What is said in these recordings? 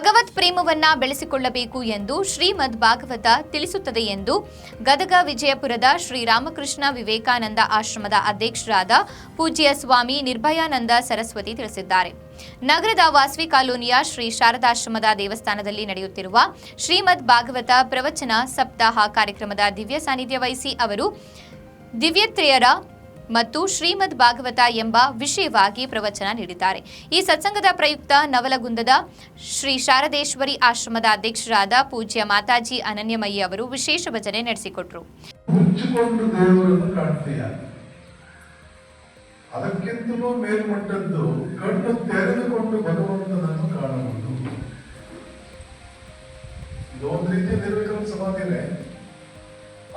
ಗುಣಗಳನ್ನ ಬೆಳೆಸಿಕೊಳ್ಳಬೇಕು ಎಂದು ಶ್ರೀಮದ್ ಭಾಗವತ ತಿಳಿಸುತ್ತದೆ ಎಂದು ಗದಗ ವಿಜಯಪುರದ ಶ್ರೀರಾಮಕೃಷ್ಣ ವಿವೇಕಾನಂದ ಆಶ್ರಮದ ಅಧ್ಯಕ್ಷರಾದ ಪೂಜ್ಯ ಸ್ವಾಮಿ ನಿರ್ಭಯಾನಂದ ಸರಸ್ವತಿ ತಿಳಿಸಿದ್ದಾರೆ. ನಗರದ ವಾಸವಿ ಕಾಲೋನಿಯ ಶ್ರೀ ಶಾರದಾಶ್ರಮದ ದೇವಸ್ಥಾನದಲ್ಲಿ ನಡೆಯುತ್ತಿರುವ ಶ್ರೀಮದ್ ಭಾಗವತ ಪ್ರವಚನ ಸಪ್ತಾಹ ಕಾರ್ಯಕ್ರಮದ ದಿವ್ಯ ಸಾನ್ನಿಧ್ಯ ವಹಿಸಿ ಅವರು ದಿವ್ಯತ್ರೆಯರ ಮತ್ತು ಶ್ರೀಮದ್ ಭಾಗವತ ಎಂಬ ವಿಷಯವಾಗಿ ಪ್ರವಚನ ನೀಡಿದ್ದಾರೆ. ಈ ಸತ್ಸಂಗದ ಪ್ರಯುಕ್ತ ನವಲಗುಂದದ ಶ್ರೀ ಶಾರದೇಶ್ವರಿ ಆಶ್ರಮದ ಅಧ್ಯಕ್ಷರಾದ ಪೂಜ್ಯ ಮಾತಾಜಿ ಅನನ್ಯಮಯಿ ಅವರು ವಿಶೇಷ ಭಜನೆ ನಡೆಸಿಕೊಟ್ರು. ಅದಕ್ಕಿಂತಲೂ ಮೇಲ್ಮಟ್ಟದ್ದು ಕಣ್ಣು ತೆರೆದುಕೊಂಡು ಭಗವಂತನನ್ನು ಕಾಣಬಹುದು. ಇದೊಂದು ರೀತಿಯ ನಿರ್ವಿಕಲ್ಪ ಸಮಾಧಿನೇ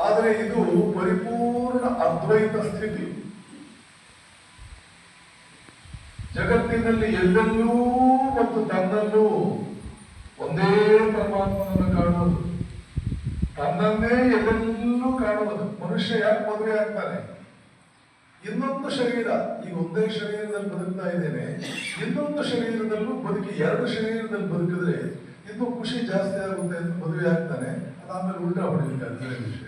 ಆದರೆ ಇದು ಪರಿಪೂರ್ಣ ಅದ್ವೈತ ಸ್ಥಿತಿ. ಜಗತ್ತಿನಲ್ಲಿ ಎಲ್ಲೆಲ್ಲೂ ಮತ್ತು ತನ್ನಲ್ಲೂ ಒಂದೇ ಪರಮಾತ್ಮನನ್ನು ಕಾಣುವುದು. ತನ್ನನ್ನೇ ಎಲ್ಲೆಲ್ಲೂ ಕಾಣುವುದು. ಮನುಷ್ಯ ಯಾಕೆ ಮದುವೆ ಆಗ್ತಾನೆ? ಇನ್ನೊಂದು ಶರೀರ ಈ ಒಂದೇ ಶರೀರದಲ್ಲಿ ಬದುಕ್ತಾ ಇದ್ದೇನೆ. ಇನ್ನೊಂದು ಶರೀರದಲ್ಲೂ ಬದುಕಿ ಎರಡು ಶರೀರದಲ್ಲಿ ಬದುಕಿದ್ರೆ ಇನ್ನೂ ಖುಷಿ ಜಾಸ್ತಿ ಆಗುತ್ತೆ ಅಂತ ಮದುವೆ ಆಗ್ತಾನೆ. ಅದಾದ್ಮೇಲೆ ಉಲ್ಟಾ ಹೊಡಿಲಿಕ್ಕೆ ವಿಷಯ.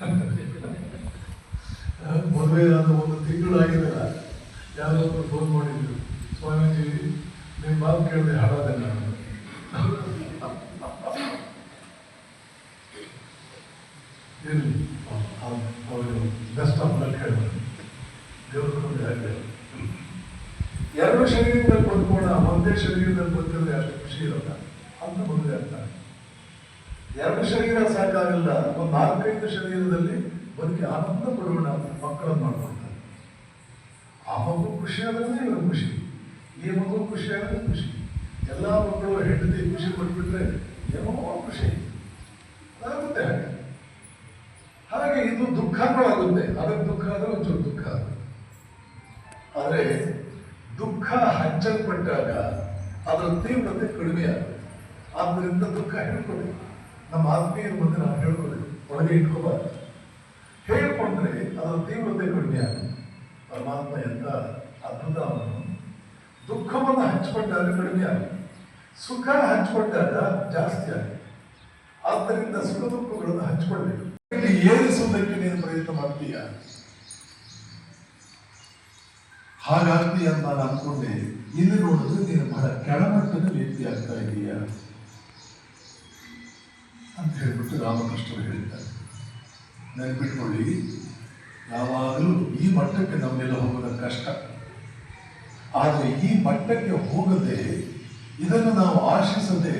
ಮದುವೆ ಆದ ಒಂದು ತಿಂಗಳಾಗಿಲ್ಲ ಯಾರೋ ಒಬ್ರು ಫೋನ್ ಮಾಡಿದ್ರು, ಸ್ವಾಮೀಜಿ ನಿಮ್ಮ ಮಾತು ಕೇಳಿದೆ ಹಾಡೋದೆ ನಾನು. ಇರಲಿ. ಅವರು ಬೆಸ್ಟ್ ಆಫ್ ಲಕ್ ಹೇಳಿದ್ರು ದೇವರು ಎರಡು ಶರೀರದಲ್ಲಿ ಬದುಕೋಣ ಒಂದೇ ಶರೀರದಲ್ಲಿ ಬದುಕಿದ್ರೆ ಅಷ್ಟು ಖುಷಿ ಇರಲ್ಲ. ಅಂತ ಮದುವೆ ಆಗ್ತಾರೆ ಎರಡು ಶರೀರ ಸಾಕಾಗಲ್ಲ. ಒಂದು ನಾಲ್ಕೈದು ಶರೀರದಲ್ಲಿ ಬದುಕಿ ಆನಂದ ಪಡೋಣ. ಮಗು ಖುಷಿ ಆದ್ರೆ ಇವರು ಖುಷಿ. ಈ ಮಗು ಖುಷಿ ಆದ್ರೆ ಖುಷಿ. ಎಲ್ಲ ಮಕ್ಕಳು ಹೆಂಡತಿ ಖುಷಿ ಪಟ್ಬಿಟ್ರೆ ಏನೋ ಖುಷಿ. ಆಗುತ್ತೆ ಹಾಗೆ. ಇದು ದುಃಖನೂ ಆಗುತ್ತೆ ಅದಕ್ಕೆ ದುಃಖ ಆದರೆ ಒಂಚೂರು ದುಃಖ ಆದರೆ ದುಃಖ ಹಂಚಲ್ಪಟ್ಟಾಗ ಅದರ ತೀವ್ರತೆ ಕಡಿಮೆ ಆಗುತ್ತೆ. ಆದ್ದರಿಂದ ದುಃಖ ಹೇಳ್ಕೊಡಿ. ನಮ್ಮ ಆತ್ಮೀಯರ ಮುಂದೆ ನಾವು ಹೇಳ್ಕೊಡಿ. ಒಳಗೆ ಇಟ್ಕೋಬಾರ್ದು. ಹೇಳ್ಕೊಂಡ್ರೆ ಅದರ ತೀವ್ರತೆ ಕಡಿಮೆ ಆಗುತ್ತೆ. ಪರಮಾತ್ಮ ಎಂತ ಹಂಚಿಕೊಂಡಾಗ ಕಡಿಮೆ ಆಗುತ್ತೆ ಸುಖ ಹಂಚಿಕೊಂಡಾಗ ಜಾಸ್ತಿ ಆಗುತ್ತೆ ಆದ್ದರಿಂದ ಸುಖ ದುಃಖಗಳನ್ನು ಹಂಚಿಕೊಳ್ಬೇಕು. ಇಲ್ಲಿ ಏರಿಸುವುದಕ್ಕೆ ನೀನು ಪ್ರಯತ್ನ ಮಾಡ್ತೀಯ? ಹಾಗಾಗ್ತೀಯ ಅಂತ ನಾನು ಅಂದ್ಕೊಂಡೆ ಇಲ್ಲಿ ನೋಡಿದ್ರೆ ನೀನು ಬಹಳ ಕೆಳಮಟ್ಟದ ವ್ಯಕ್ತಿ ಆಗ್ತಾ ಇದೀಯ ಅಂತ ಹೇಳ್ಬಿಟ್ಟು ರಾಮಕೃಷ್ಣರು ಹೇಳಿದ್ದಾರೆ ನೆನ್ಪಿಟ್ಕೊಳ್ಳಿ, ಯಾವಾಗಲೂ ಈ ಮಟ್ಟಕ್ಕೆ ನಮ್ಮೆಲ್ಲ ಹೋಗೋದ ಕಷ್ಟ. ಆದರೆ ಈ ಮಟ್ಟಕ್ಕೆ ಹೋಗದೆ ಇದನ್ನು ನಾವು ಆಶಿಸದೆ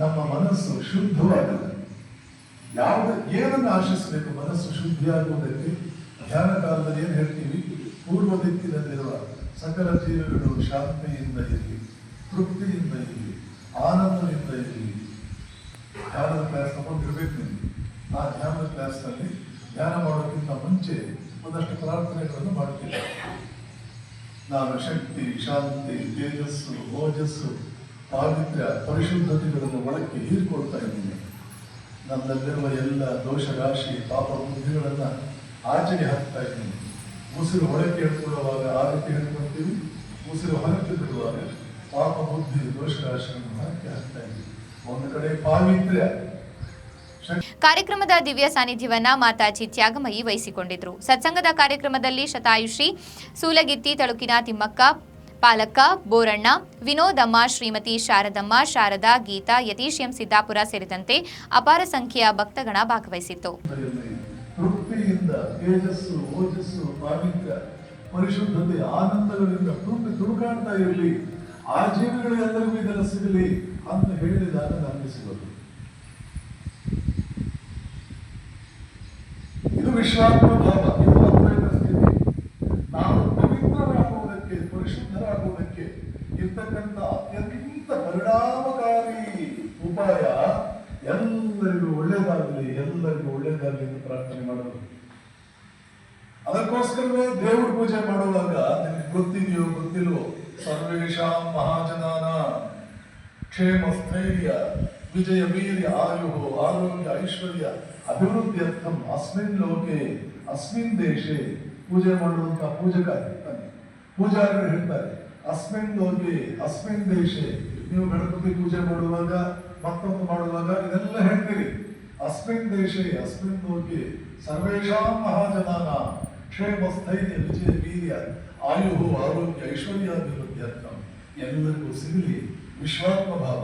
ನಮ್ಮ ಮನಸ್ಸು ಶುದ್ಧವಾಗಲ್ಲ ಯಾವ್ದು, ಏನನ್ನು ಆಶಿಸಬೇಕು ಮನಸ್ಸು ಶುದ್ಧಿಯಾಗುವುದಕ್ಕೆ? ಧ್ಯಾನ ಕಾಲದಲ್ಲಿ ಏನು ಹೇಳ್ತೀವಿ? ಪೂರ್ವ ದಿಕ್ಕಿನಲ್ಲಿರುವ ಸಕಲ ಜೀವಿಗಳು ಶಾಂತಿಯಿಂದ ಇರಲಿ, ತೃಪ್ತಿಯಿಂದ ಇರಲಿ, ಆನಂದದಿಂದ ಇರಲಿ. ಧ್ಯಾನದ ಕ್ಲಾಸ್ ತಗೊಂಡಿರ್ಬೇಕು ನಿಮಗೆ ಆ ಧ್ಯಾನದ ಕ್ಲಾಸ್ನಲ್ಲಿ ಧ್ಯಾನ ಮಾಡೋಕ್ಕಿಂತ ಮುಂಚೆ ಒಂದಷ್ಟು ಪ್ರಾರ್ಥನೆಗಳನ್ನು ಮಾಡ್ತೀನಿ ನಾನು ಶಕ್ತಿ ಶಾಂತಿ, ತೇಜಸ್ಸು, ಓಜಸ್ಸು, ಪಾವಿತ್ರ್ಯ, ಪರಿಶುದ್ಧತೆಗಳನ್ನು ಒಳಕ್ಕೆ ಹೀರಿಕೊಳ್ತಾ ಇದ್ದೀನಿ. ನನ್ನಲ್ಲಿರುವ ಎಲ್ಲ ದೋಷ ರಾಶಿ ಪಾಪ ಬುದ್ಧಿಗಳನ್ನು ಆಚೆಗೆ ಹಾಕ್ತಾ ಇದ್ದೀನಿ. ಉಸಿರು ಹೊರಕ್ಕೆ ಹೇಳ್ಕೊಳ್ಳುವಾಗ ಆ ರೀತಿ ಹೇಳ್ಕೊಳ್ತೀವಿ. ಉಸಿರು ಹೊರಕ್ಕೆ ಬಿಡುವಾಗ ಪಾಪ ಬುದ್ಧಿ ದೋಷ ರಾಶಿಯನ್ನು ಹಾಕಿ ಹಾಕ್ತಾ ಇದ್ದೀವಿ ಒಂದು ಕಡೆ ಪಾವಿತ್ರ್ಯ ಕಾರ್ಯಕ್ರಮದ ದಿವ್ಯ ಸಾನ್ನಿಧ್ಯವನ್ನ ಮಾತಾಜಿ ತ್ಯಾಗಮಯಿ ವಹಿಸಿಕೊಂಡಿದ್ರು. ಸತ್ಸಂಗದ ಕಾರ್ಯಕ್ರಮದಲ್ಲಿ ಶತಾಯುಷಿ ಸೂಲಗಿತ್ತಿ, ತಳುಕಿನ ತಿಮ್ಮಕ್ಕ, ಪಾಲಕ್ಕ, ಬೋರಣ್ಣ, ವಿನೋದಮ್ಮ, ಶ್ರೀಮತಿ ಶಾರದಮ್ಮ, ಶಾರದಾ, ಗೀತಾ, ಯತೀಶ್ ಎಂ ಸಿದ್ದಾಪುರ ಸೇರಿದಂತೆ ಅಪಾರ ಸಂಖ್ಯೆಯ ಭಕ್ತಗಣ ಭಾಗವಹಿಸಿತ್ತು. ಪರಿಶುದ್ಧತೆ, ಆನಂದಗಳಿಂದ ತುಂಬಿ ತುಳುಕಾಡ್ತಾ ಇರಲಿ. ಆ ಇದನ್ನು ಸಿಗಲಿ ಅಂತ ಹೇಳಿದಾಗ ನಮಗೆ ಇದು ವಿಶ್ವಾತ್ಮ ಭಾವ ಇದು ಅದ್ವೈತ ಸ್ಥಿತಿ. ನಾವು ಪವಿತ್ರರಾಗುವುದಕ್ಕೆ, ಪರಿಶುದ್ಧರಾಗುವುದಕ್ಕೆ ಇರ್ತಕ್ಕಂಥ ಅತ್ಯಂತ ಪರಿಣಾಮಕಾರಿ ಉಪಾಯ ಎಲ್ಲರಿಗೂ ಒಳ್ಳೇದಾಗಲಿ ಎಲ್ಲರಿಗೂ ಒಳ್ಳೇದಾಗಲಿ ಎಂದು ಪ್ರಾರ್ಥನೆ ಮಾಡೋದು. ಅದಕ್ಕೋಸ್ಕರವೇ ದೇವ್ರ ಪೂಜೆ ಮಾಡುವಾಗ ನಿಮಗೆ ಗೊತ್ತಿದೆಯೋ ಗೊತ್ತಿಲ್ವೋ ಸರ್ವೇಶಾಂ ಮಹಾಜನಾನ ಕ್ಷೇಮ ಸ್ಥೈರ್ಯ ವಿಜಯ ವೀರ್ಯ ಆಯು ಆರೋಗ್ಯ, ಐಶ್ವರ್ಯ, ಅಭಿವೃದ್ಧಿಯರ್ಥಂ ಅಸ್ಮಿನ್ ಲೋಕೆ, ಅಸ್ಮಿನ್ ದೇಶೆ. ಪೂಜೆ ಮಾಡುವಂತ ಪೂಜಕ ಇರ್ತಾನೆ ಪೂಜಾರಿಗಳು ಹೇಳ್ತಾರೆ ಅಸ್ಮಿನ್ ಲೋಕೆ, ಅಸ್ಮಿನ್ ದೇಶೆ. ನೀವು ಗಣಪತಿ ಪೂಜೆ ಮಾಡುವಾಗ ಮತ್ತೊಂದು ಮಾಡುವಾಗ ಇದೆಲ್ಲ ಹೇಳ್ತೀರಿ. ಅಸ್ಮಿನ್ ದೇಶೆ, ಅಸ್ಮಿನ್ ಲೋಕೆ. ಸರ್ವೇಷಾಂ ಮಹಾಜನಾನ. ಕ್ಷೇಮಸ್ಥೈರ್ಯ, ವಿಜಯ, ವೀರ್ಯ ಆಯು ಆರೋಗ್ಯ ಐಶ್ವರ್ಯ ಅಭಿವೃದ್ಧಿ ಅರ್ಥ ಎಲ್ಲರಿಗೂ ಸಿಗಲಿ. ವಿಶ್ವಾತ್ಮ ಭಾವ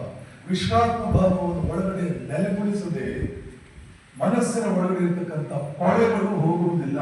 ವಿಶ್ವಾತ್ಮ ಭಾವವನ್ನು ಒಳಗಡೆ ನೆಲೆಗೊಳಿಸದೆ ಮನಸ್ಸಿನ ಒಳಗಡೆ ಇರತಕ್ಕಂಥ ಕೊಳೆಗಳು ಹೋಗುವುದಿಲ್ಲ.